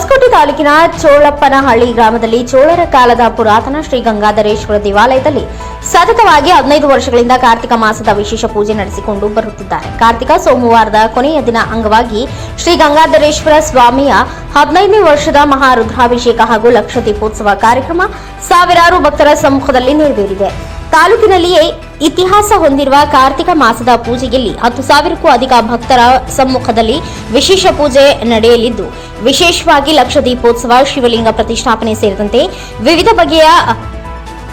ಹೊಸಕೋಟೆ ತಾಲೂಕಿನ ಚೋಳಪ್ಪನಹಳ್ಳಿ ಗ್ರಾಮದಲ್ಲಿ ಚೋಳರ ಕಾಲದ ಪುರಾತನ ಶ್ರೀ ಗಂಗಾಧರೇಶ್ವರ ದೇವಾಲಯದಲ್ಲಿ ಸತತವಾಗಿ ಹದಿನೈದು ವರ್ಷಗಳಿಂದ ಕಾರ್ತಿಕ ಮಾಸದ ವಿಶೇಷ ಪೂಜೆ ನಡೆಸಿಕೊಂಡು ಬರುತ್ತಿದ್ದಾರೆ. ಕಾರ್ತಿಕ ಸೋಮವಾರದ ಕೊನೆಯ ದಿನ ಅಂಗವಾಗಿ ಶ್ರೀ ಗಂಗಾಧರೇಶ್ವರ ಸ್ವಾಮಿಯ ಹದಿನೈದನೇ ವರ್ಷದ ಮಹಾ ರುದ್ರಾಭಿಷೇಕ ಹಾಗೂ ಲಕ್ಷ ದೀಪೋತ್ಸವ ಕಾರ್ಯಕ್ರಮ ಸಾವಿರಾರು ಭಕ್ತರ ಸಮ್ಮುಖದಲ್ಲಿ ನೆರವೇರಿದೆ. ತಾಲೂಕಿನಲ್ಲಿಯೇ ಇತಿಹಾಸ ಹೊಂದಿರುವ ಕಾರ್ತಿಕ ಮಾಸದ ಪೂಜೆಯಲ್ಲಿ ಹತ್ತು ಸಾವಿರಕ್ಕೂ ಅಧಿಕ ಭಕ್ತರ ಸಮ್ಮುಖದಲ್ಲಿ ವಿಶೇಷ ಪೂಜೆ ನಡೆಯಲಿದ್ದು, ವಿಶೇಷವಾಗಿ ಲಕ್ಷ ದೀಪೋತ್ಸವ ಶಿವಲಿಂಗ ಪ್ರತಿಷ್ಠಾಪನೆ ಸೇರಿದಂತೆ ವಿವಿಧ ಬಗೆಯ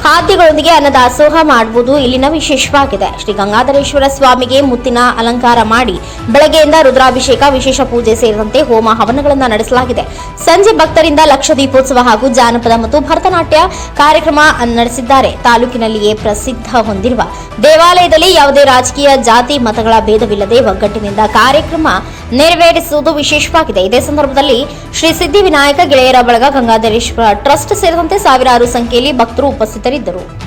ಖಾದ್ಯಗಳೊಂದಿಗೆ ಅನ್ನದಾಸೋಹ ಮಾಡುವುದು ಇಲ್ಲಿನ ವಿಶೇಷವಾಗಿದೆ. ಶ್ರೀ ಗಂಗಾಧರೇಶ್ವರ ಸ್ವಾಮಿಗೆ ಮುತ್ತಿನ ಅಲಂಕಾರ ಮಾಡಿ ಬೆಳಗ್ಗೆಯಿಂದ ರುದ್ರಾಭಿಷೇಕ, ವಿಶೇಷ ಪೂಜೆ ಸೇರಿದಂತೆ ಹೋಮ ಹವನಗಳನ್ನು ನಡೆಸಲಾಗಿದೆ. ಸಂಜೆ ಭಕ್ತರಿಂದ ಲಕ್ಷ ದೀಪೋತ್ಸವ ಹಾಗೂ ಜಾನಪದ ಮತ್ತು ಭರತನಾಟ್ಯ ಕಾರ್ಯಕ್ರಮ ನಡೆಸಿದ್ದಾರೆ. ತಾಲೂಕಿನಲ್ಲಿಯೇ ಪ್ರಸಿದ್ಧ ಹೊಂದಿರುವ ದೇವಾಲಯದಲ್ಲಿ ಯಾವುದೇ ರಾಜಕೀಯ, ಜಾತಿ, ಮತಗಳ ಭೇದವಿಲ್ಲದೆ ಒಗ್ಗಟ್ಟಿನಿಂದ ಕಾರ್ಯಕ್ರಮ ನೆರವೇರಿಸುವುದು ವಿಶೇಷವಾಗಿದೆ. ಇದೇ ಸಂದರ್ಭದಲ್ಲಿ ಶ್ರೀ ಸಿದ್ದಿವಿನಾಯಕ ಗೆಳೆಯರ ಬಳಗ ಗಂಗಾಧರೇಶ್ವರ ಟ್ರಸ್ಟ್ ಸೇರಿದಂತೆ ಸಾವಿರಾರು ಸಂಖ್ಯೆಯಲ್ಲಿ ಭಕ್ತರು ಉಪಸ್ಥಿತರಿದ್ದರು.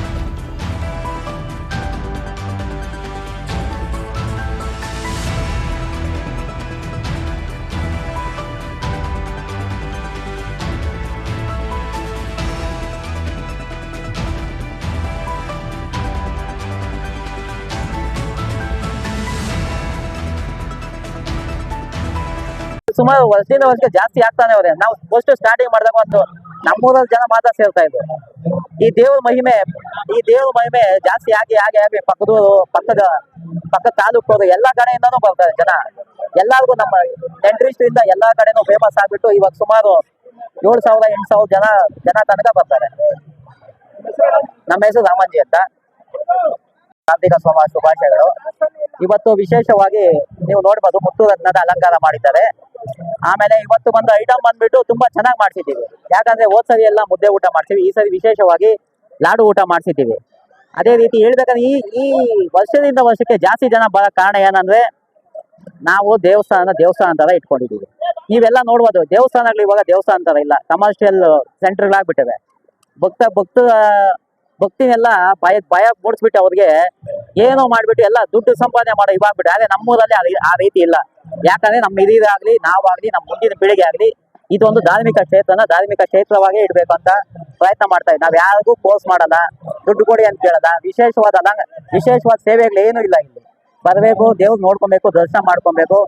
ಸುಮಾರು ವರ್ಷದಿಂದ ವರ್ಷಕ್ಕೆ ಜಾಸ್ತಿ ಆಗ್ತಾನೆ ಅವ್ರೆ. ನಾವು ಫಸ್ಟ್ ಸ್ಟಾರ್ಟಿಂಗ್ ಮಾಡಿದಾಗ ಒಂದು ನಮ್ಮೂರಲ್ಲಿ ಜನ ಮಾತ್ರ ಸೇರ್ತಾ ಇದ್ರು. ಈ ದೇವ್ರ ಮಹಿಮೆ, ಈ ದೇವ್ರ ಮಹಿಮೆ ಜಾಸ್ತಿ ಆಗಿ ಆಗಿ ಆಗಿ ಪಕ್ಕದ ಪಕ್ಕದ ಪಕ್ಕದ ತಾಲೂಕು ಎಲ್ಲಾ ಕಡೆಯಿಂದಾನು ಬರ್ತಾರೆ ಜನ. ಎಲ್ಲಾರ್ಗು ನಮ್ಮ ಇಂದ ಎಲ್ಲಾ ಕಡೆನೂ ಫೇಮಸ್ ಆಗ್ಬಿಟ್ಟು ಇವಾಗ ಸುಮಾರು ಏಳು ಸಾವಿರ, ಎಂಟು ಸಾವಿರ ಜನ ಜನ ತನಕ ಬರ್ತಾರೆ. ನಮ್ಮ ಹೆಸರು ರಾಮಂಜಿ ಅಂತ. ಕಾರ್ತಿಕ ಸೋಮ ಶುಭಾಶಯಗಳು. ಇವತ್ತು ವಿಶೇಷವಾಗಿ ನೀವು ನೋಡ್ಬೋದು ಮುತ್ತು ರತ್ನದ ಅಲಂಕಾರ ಮಾಡಿದ್ದಾರೆ. ಆಮೇಲೆ ಇವತ್ತು ಬಂದ ಐಟಮ್ ಬಂದ್ಬಿಟ್ಟು ತುಂಬಾ ಚೆನ್ನಾಗಿ ಮಾಡ್ಸಿದ್ದೀವಿ. ಯಾಕಂದ್ರೆ ಹೋದ್ ಸರಿ ಎಲ್ಲ ಮುದ್ದೆ ಊಟ ಮಾಡ್ತೀವಿ ಈ ಸರಿ ವಿಶೇಷವಾಗಿ ಲಾಡು ಊಟ ಮಾಡ್ಸಿದ್ದೀವಿ. ಅದೇ ರೀತಿ ಹೇಳ್ಬೇಕಂದ್ರೆ ಈ ಈ ವರ್ಷದಿಂದ ವರ್ಷಕ್ಕೆ ಜಾಸ್ತಿ ಜನ ಬರೋ ಕಾರಣ ಏನಂದ್ರೆ ನಾವು ದೇವಸ್ಥಾನ ದೇವಸ್ಥಾನ ತರ ಇಟ್ಕೊಂಡಿದ್ದೀವಿ. ನೀವೆಲ್ಲ ನೋಡ್ಬೋದು, ದೇವಸ್ಥಾನಗಳು ಇವಾಗ ದೇವಸ್ಥಾನ ತರ ಇಲ್ಲ. ಕಮರ್ಷಿಯಲ್ ಸೆಂಟರ್ಗಳಾಗ್ಬಿಟ್ಟಿವೆ ಭಕ್ತ ಭಕ್ತ, ಭಕ್ತಿನೆಲ್ಲ ಭಯ ಭಯ ಮೂಡಿಸ್ಬಿಟ್ಟು ಅವ್ರಿಗೆ ಏನೋ ಮಾಡ್ಬಿಟ್ಟು ಎಲ್ಲ ದುಡ್ಡು ಸಂಪಾದನೆ ಮಾಡೋ ಇವಾಗ್ಬಿಟ್ಟು ಆದ್ರೆ ನಮ್ಮೂರಲ್ಲಿ ಆ ರೀತಿ ಇಲ್ಲ. ಯಾಕಂದ್ರೆ ನಮ್ಮ ಹಿರಿಯರಾಗ್ಲಿ, ನಾವಾಗ್ಲಿ, ನಮ್ಮ ಮುಂದಿನ ಪೀಳಿಗೆ ಆಗ್ಲಿ ಇದೊಂದು ಧಾರ್ಮಿಕ ಕ್ಷೇತ್ರನ ಧಾರ್ಮಿಕ ಕ್ಷೇತ್ರವಾಗೇ ಇಡ್ಬೇಕು ಅಂತ ಪ್ರಯತ್ನ ಮಾಡ್ತಾ ಇದ್ದೀವಿ. ನಾವ್ ಯಾರಿಗೂ ಪೋಸ್ಟ್ ಮಾಡಲ್ಲ, ದುಡ್ಡು ಕೊಡಿ ಅಂತ ಕೇಳಲ್ಲ ವಿಶೇಷವಾದ ವಿಶೇಷವಾದ ಸೇವೆಗಳು ಏನೂ ಇಲ್ಲ ಇಲ್ಲಿ. ಬರಬೇಕು, ದೇವ್ರು ನೋಡ್ಕೊಬೇಕು, ದರ್ಶನ ಮಾಡ್ಕೊಬೇಕು.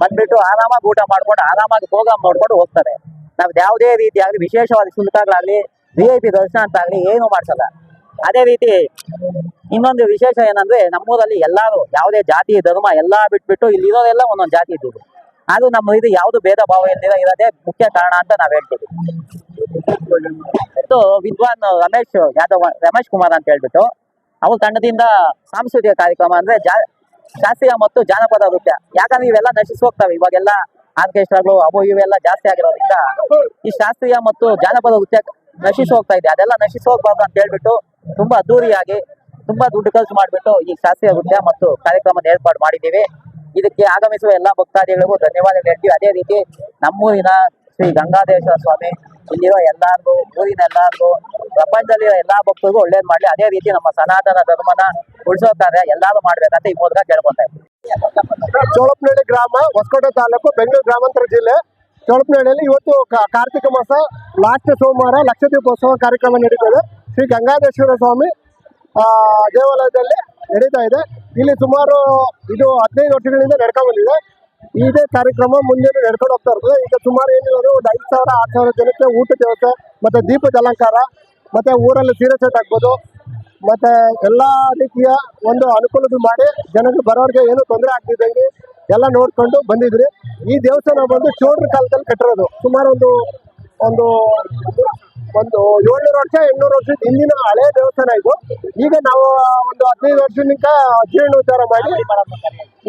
ಬಂದ್ಬಿಟ್ಟು ಆರಾಮಾಗಿ ಊಟ ಮಾಡ್ಕೊಂಡು, ಆರಾಮಾಗಿ ಪ್ರೋಗ್ರಾಮ್ ನೋಡ್ಕೊಂಡು ಹೋಗ್ತಾರೆ. ನಾವ್ ಯಾವುದೇ ರೀತಿಯಾಗಲಿ, ವಿಶೇಷವಾದ ಶುಲ್ಕಗಳಾಗ್ಲಿ ವಿ ಐ ಪಿ ದರ್ಶನ ಅಂತ ಆಗ್ಲಿ ಏನು ಮಾಡ್ಸಲ್ಲ. ಅದೇ ರೀತಿ ಇನ್ನೊಂದು ವಿಶೇಷ ಏನಂದ್ರೆ ನಮ್ಮೂರಲ್ಲಿ ಎಲ್ಲಾರು ಯಾವುದೇ ಜಾತಿ, ಧರ್ಮ ಎಲ್ಲಾ ಬಿಟ್ಬಿಟ್ಟು ಇಲ್ಲಿ ಇರೋರೆಲ್ಲ ಒಂದೊಂದು ಜಾತಿ ಇದ್ದಿದ್ದು. ಅದು ನಮ್ಮ ಇದು ಯಾವುದು ಭೇದ ಭಾವ ಇಲ್ಲದೆ ಇರೋದೇ ಮುಖ್ಯ ಕಾರಣ ಅಂತ ನಾವ್ ಹೇಳ್ತೀವಿ. ಇದು ವಿದ್ವಾನ್ ರಮೇಶ್ ಯಾದವ್, ರಮೇಶ್ ಕುಮಾರ್ ಅಂತ ಹೇಳ್ಬಿಟ್ಟು ಅವ್ರ ತಂಡದಿಂದ ಸಾಂಸ್ಕೃತಿಕ ಕಾರ್ಯಕ್ರಮ ಅಂದ್ರೆ ಜಾ, ಶಾಸ್ತ್ರೀಯ ಮತ್ತು ಜಾನಪದ ನೃತ್ಯ. ಯಾಕಂದ್ರೆ ಇವೆಲ್ಲ ನಶಿಸಿ ಹೋಗ್ತವೆ ಇವಾಗೆಲ್ಲ ಆರ್ಕೆಸ್ಟ್ರಾಗಳು, ಅವು ಇವೆಲ್ಲ ಜಾಸ್ತಿ ಆಗಿರೋದ್ರಿಂದ ಈ ಶಾಸ್ತ್ರೀಯ ಮತ್ತು ಜಾನಪದ ನೃತ್ಯ ನಶಿಸಿ ಹೋಗ್ತಾ ಇದೆ. ಅದೆಲ್ಲ ನಶಿಸಿ ಹೋಗ್ಬಾರ್ದು ಅಂತ ಹೇಳ್ಬಿಟ್ಟು ತುಂಬಾ ಅದ್ದೂರಿಯಾಗಿ ತುಂಬಾ ದುಡ್ಡು ಖರ್ಚು ಮಾಡಿಬಿಟ್ಟು ಈ ಶಾಸ್ತ್ರೀಯ ನೃತ್ಯ ಮತ್ತು ಕಾರ್ಯಕ್ರಮದ ಏರ್ಪಾಡು ಮಾಡಿದ್ದೀವಿ. ಇದಕ್ಕೆ ಆಗಮಿಸುವ ಎಲ್ಲಾ ಭಕ್ತಾದಿಗಳಿಗೂ ಧನ್ಯವಾದಗಳು ಹೇಳ್ತೀವಿ. ಅದೇ ರೀತಿ ನಮ್ಮೂರಿನ ಶ್ರೀ ಗಂಗಾಧರೇಶ್ವರ ಸ್ವಾಮಿ ಇಲ್ಲಿರೋ ಎಲ್ಲಾರ್ಗೂ, ಊರಿನ ಎಲ್ಲಾರ್ಗೂ ಪ್ರಪಂಚದಲ್ಲಿರೋ ಎಲ್ಲಾ ಭಕ್ತರಿಗೂ ಒಳ್ಳೇದ್ ಮಾಡ್ಲಿ. ಅದೇ ರೀತಿ ನಮ್ಮ ಸನಾತನ ಧರ್ಮನ ಉಳಿಸೋ ಕಾರ್ಯ ಎಲ್ಲಾರು ಮಾಡ್ಬೇಕಂತ ಈ ಮೂಲಕ ಕೇಳ್ಕೊಂತ ಚೋಳಪ್ನಹಳ್ಳಿ ಗ್ರಾಮ, ಹೊಸಕೋಟೆ ತಾಲೂಕು, ಬೆಂಗಳೂರು ಗ್ರಾಮಾಂತರ ಜಿಲ್ಲೆ. ಚೋಳಪ್ಪನಹಳ್ಳಿಯಲ್ಲಿ ಇವತ್ತು ಕಾರ್ತಿಕ ಮಾಸ, ಲಾಸ್ಟ್ ಸೋಮವಾರ ಲಕ್ಷ ದೀಪೋತ್ಸವ ಕಾರ್ಯಕ್ರಮ ನಡೀತದೆ. ಶ್ರೀ ಗಂಗಾಧೇಶ್ವರ ಸ್ವಾಮಿ ದೇವಾಲಯದಲ್ಲಿ ನಡೀತಾ ಇದೆ. ಇಲ್ಲಿ ಸುಮಾರು ಇದು ಹದಿನೈದು ವರ್ಷಗಳಿಂದ ನಡ್ಕೊಂಡ್ಬಂದಿದೆ. ಇದೇ ಕಾರ್ಯಕ್ರಮ ಮುಂದೆ ನಡ್ಕೊಂಡು ಹೋಗ್ತಾ ಇರ್ತದೆ. ಈಗ ಸುಮಾರು ಏನಿಲ್ಲ, ಒಂದು ಐದು ಸಾವಿರ, ಆರು ಸಾವಿರ ಜನಕ್ಕೆ ಊಟದ ವ್ಯವಸ್ಥೆ, ಮತ್ತೆ ದೀಪದ ಅಲಂಕಾರ, ಮತ್ತೆ ಊರಲ್ಲಿ ಸೀರೆ ಸೆಟ್ ಹಾಕ್ಬೋದು, ಮತ್ತೆ ಎಲ್ಲಾ ರೀತಿಯ ಒಂದು ಅನುಕೂಲದ ಮಾಡಿ ಜನಕ್ಕೆ ಬರೋರಿಗೆ ಏನು ತೊಂದರೆ ಆಗ್ತಿದ್ದಂಗೆ ಎಲ್ಲ ನೋಡ್ಕೊಂಡು ಬಂದಿದ್ರಿ. ಈ ದೇವಸ್ಥಾನ ಬಂದು ಚೋಡ್ರ ಕಾಲದಲ್ಲಿ ಕಟ್ಟಿರೋದು. ಸುಮಾರು ಒಂದು ಒಂದು ಒಂದು ಏಳ್ನೂರು ವರ್ಷ, ಎಂಟ್ನೂರು ವರ್ಷದ ಹಿಂದಿನ ಹಳೆ ದೇವಸ್ಥಾನ ಇದು. ಈಗ ನಾವು ಒಂದು ಹದಿನೈದು ವರ್ಷದಿಂದ ಜೀರ್ಣೋದ್ಧಾರ ಮಾಡಿ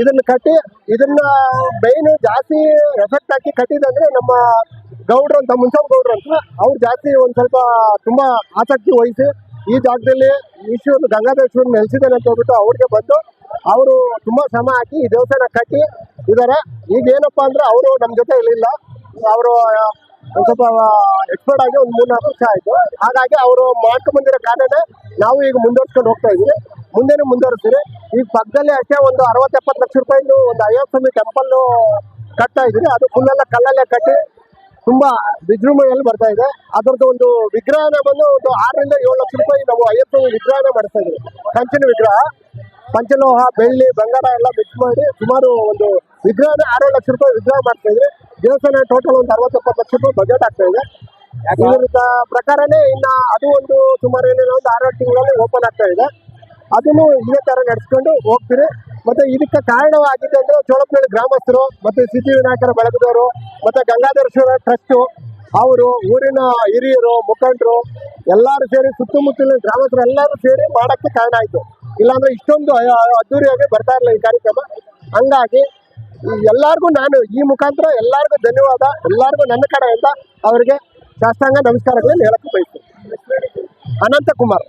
ಇದನ್ನ ಕಟ್ಟಿ, ಇದನ್ನ ಮೈನ್ ಜಾಸ್ತಿ ಎಫೆಕ್ಟ್ ಹಾಕಿ ಕಟ್ಟಿದಂದ್ರೆ ನಮ್ಮ ಗೌಡ್ರು ಅಂತ ಮುನ್ಸಮ್ ಗೌಡ್ರು ಅಂತ, ಅವ್ರು ಜಾಸ್ತಿ ಒಂದ್ ಸ್ವಲ್ಪ ತುಂಬಾ ಆಸಕ್ತಿ ವಹಿಸಿ ಈ ಜಾಗದಲ್ಲಿ ಈಶ್ವರ್ ಗಂಗಾಧರೇಶ್ವರ ನೆಲೆಸಿದ್ದಾನೆ ಅಂತ ಹೇಳ್ಬಿಟ್ಟು ಅವ್ರಿಗೆ ಬಂದು ಅವರು ತುಂಬಾ ಶ್ರಮ ಹಾಕಿ ಈ ದೇವಸ್ಥಾನ ಕಟ್ಟಿ ಇದಾರೆ. ಈಗ ಏನಪ್ಪಾ ಅಂದ್ರೆ ಅವರು ನಮ್ಮ ಜೊತೆ ಇರಲಿಲ್ಲ. ಅವರು ಸ್ವಲ್ಪ ಎಕ್ಸ್ಪರ್ಟ್ ಆಗಿ ಒಂದು ಮೂರ್ನಾಲ್ಕು ವರ್ಷ ಆಯ್ತು. ಹಾಗಾಗಿ ಅವರು ಮಾಡ್ಕೊಂಡ್ಬಂದಿರೋ ಕಾರಣ ನಾವು ಈಗ ಮುಂದುವರ್ಸ್ಕೊಂಡು ಹೋಗ್ತಾ ಇದೀವಿ ಮುಂದೆನೂ ಮುಂದುವರಿಸ್ತೀವಿ ಈಗ ಪಕ್ಕದಲ್ಲಿ ಅಷ್ಟೇ ಒಂದು ಅರವತ್ತು ಎಪ್ಪತ್ತು ಲಕ್ಷ ರೂಪಾಯಿದು ಒಂದು ಅಯ್ಯಪ್ಪ ಸ್ವಾಮಿ ಟೆಂಪಲ್ ಕಟ್ತಾ ಇದೀವಿ ಅದು ಫುಲ್ಲೆಲ್ಲ ಕಲ್ಲಲ್ಲೇ ಕಟ್ಟಿ ತುಂಬಾ ವಿಜೃಂಭಣೆಯಲ್ಲಿ ಬರ್ತಾ ಇದೆ. ಅದರದ್ದು ಒಂದು ವಿಗ್ರಹನ ಬಂದು ಒಂದು ಆರರಿಂದ ಏಳು ಲಕ್ಷ ರೂಪಾಯಿ ನಾವು ಅಯ್ಯಪ್ಪ ವಿಗ್ರಹನ ಮಾಡ್ತಾ ಇದ್ದೀವಿ. ಕಂಚಿನ ವಿಗ್ರಹ. ಪಂಚಲೋಹ, ಬೆಳ್ಳಿ, ಬಂಗಾರ ಎಲ್ಲ ಮಿಕ್ಸ್ ಮಾಡಿ ಸುಮಾರು ಒಂದು ವಿಗ್ರಹನ ಆರೇಳು ಲಕ್ಷ ರೂಪಾಯಿ ವಿಗ್ರಹ ಮಾಡ್ತಾ ಇದ್ವಿ ದೇವಸ್ಥಾನ ಟೋಟಲ್ ಒಂದು ಅರವತ್ತೆಪ್ಪತ್ತು ಲಕ್ಷ ರೂಪಾಯಿ ಬಜೆಟ್ ಆಗ್ತಾ ಇದೆ. ಇದರ ಪ್ರಕಾರನೇ ಇನ್ನ ಅದು ಒಂದು ಸುಮಾರು ಏನಿಲ್ಲ ಒಂದು ಆರೇಳು ತಿಂಗಳಲ್ಲಿ ಓಪನ್ ಆಗ್ತಾ ಇದೆ. ಅದನ್ನು ಇದೇ ತರ ನಡೆಸ್ಕೊಂಡು ಹೋಗ್ತೀರಿ. ಮತ್ತೆ ಇದಕ್ಕೆ ಕಾರಣವಾಗಿದೆ ಅಂದ್ರೆ ಚೋಳಪ್ನಳ್ಳಿ ಗ್ರಾಮಸ್ಥರು ಮತ್ತೆ ಸಿದ್ಧಿವಿನಾಯಕರ ಬಳಗದವರು ಮತ್ತೆ ಗಂಗಾಧರೇಶ್ವರ ಟ್ರಸ್ಟ್ ಅವರು ಊರಿನ ಹಿರಿಯರು ಮುಖಂಡರು ಎಲ್ಲರೂ ಸೇರಿ ಸುತ್ತಮುತ್ತಲಿನ ಗ್ರಾಮಸ್ಥರು ಎಲ್ಲರೂ ಸೇರಿ ಮಾಡಕ್ಕೆ ಕಾರಣ ಆಯ್ತು. ಇಲ್ಲಾಂದ್ರೆ ಇಷ್ಟೊಂದು ಅದ್ದೂರಿಯಾಗಿ ಬರ್ತಾ ಇರಲಿಲ್ಲ ಈ ಕಾರ್ಯಕ್ರಮ. ಹಂಗಾಗಿ ಎಲ್ಲರಿಗೂ ನಾನು ಈ ಮುಖಾಂತರ ಎಲ್ಲರಿಗೂ ಧನ್ಯವಾದ, ಎಲ್ಲರಿಗೂ ನನ್ನ ಕಡೆಯಿಂದ ಅವರಿಗೆ ಶಾಸ್ತ್ರಾಂಗ ನಮಸ್ಕಾರಗಳನ್ನು ಹೇಳಕ್ಕೆ ಬಯಸ್ತೀನಿ. ಅನಂತ ಕುಮಾರ್